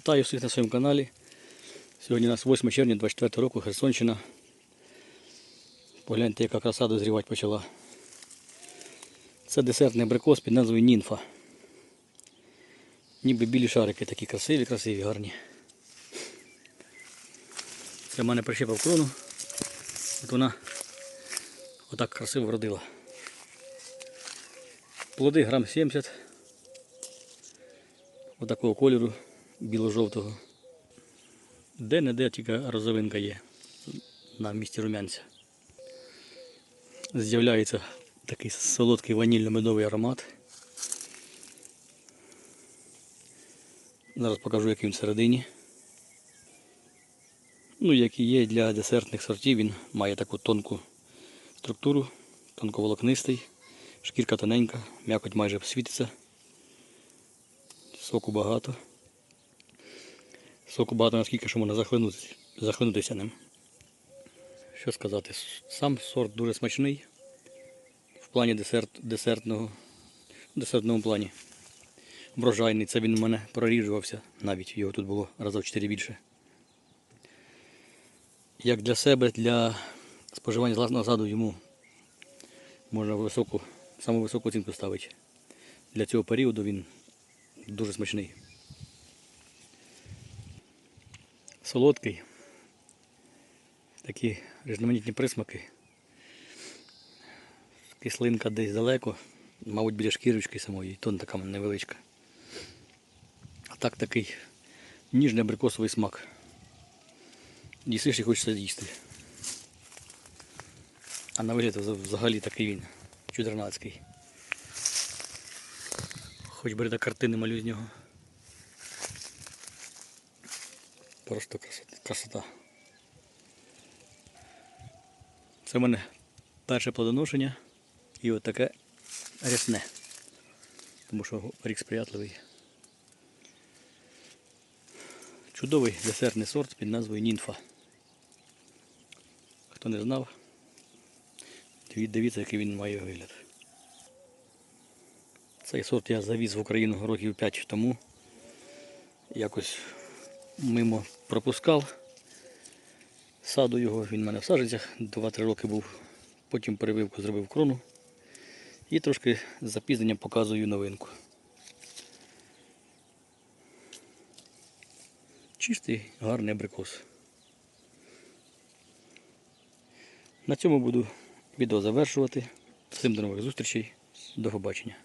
Вітаю всіх на своєму каналі. Сьогодні у нас 8 червня 24 року, Херсонщина. Погляньте, яка краса дозрівати почала. Це десертний абрикос під назвою Нінфа. Ніби білі шарики такі красиві, красиві, гарні. Це в мене прищепав крону. От вона отак красиво вродила. Плоди грам 70. Отакого кольору біло-жовтого. Де-не-де тільки розовинка є на місці румянця. З'являється такий солодкий ванільно-медовий аромат. Зараз покажу, який він всередині. Ну, як і є для десертних сортів, він має таку тонку структуру, тонковолокнистий, шкірка тоненька, м'якоть майже світиться. Соку багато. Соку багато наскільки, що можна захлинутися, захлинутися ним. Що сказати, сам сорт дуже смачний в плані десерт, десертного, десертному плані. Врожайний, це він у мене проріджувався, навіть його тут було разів 4 більше. Як для себе, для споживання з власного саду йому можна високу, саму високу оцінку ставити. Для цього періоду він дуже смачний. Солодкий. Такі різноманітні присмаки. Кислинка десь далеко, мабуть, біля шкірочки самої, тон така невеличка. А так такий ніжний абрикосовий смак. Їсиш і хочеться їсти. А на вигляд взагалі такий він чудернацький. Хоч би до картини малюю з нього. Просто красота. Це в мене перше плодоношення і от таке рясне. Тому що рік сприятливий. Чудовий десертний сорт під назвою Нінфа. Хто не знав, дивіться, який він має вигляд. Цей сорт я завіз в Україну років 5 тому. Якось мимо пропускав саду його, він в мене в саженцях 2-3 роки був. Потім перевивку зробив крону. І трошки з запізненням показую новинку. Чистий, гарний абрикос. На цьому буду відео завершувати. Всім до нових зустрічей. До побачення.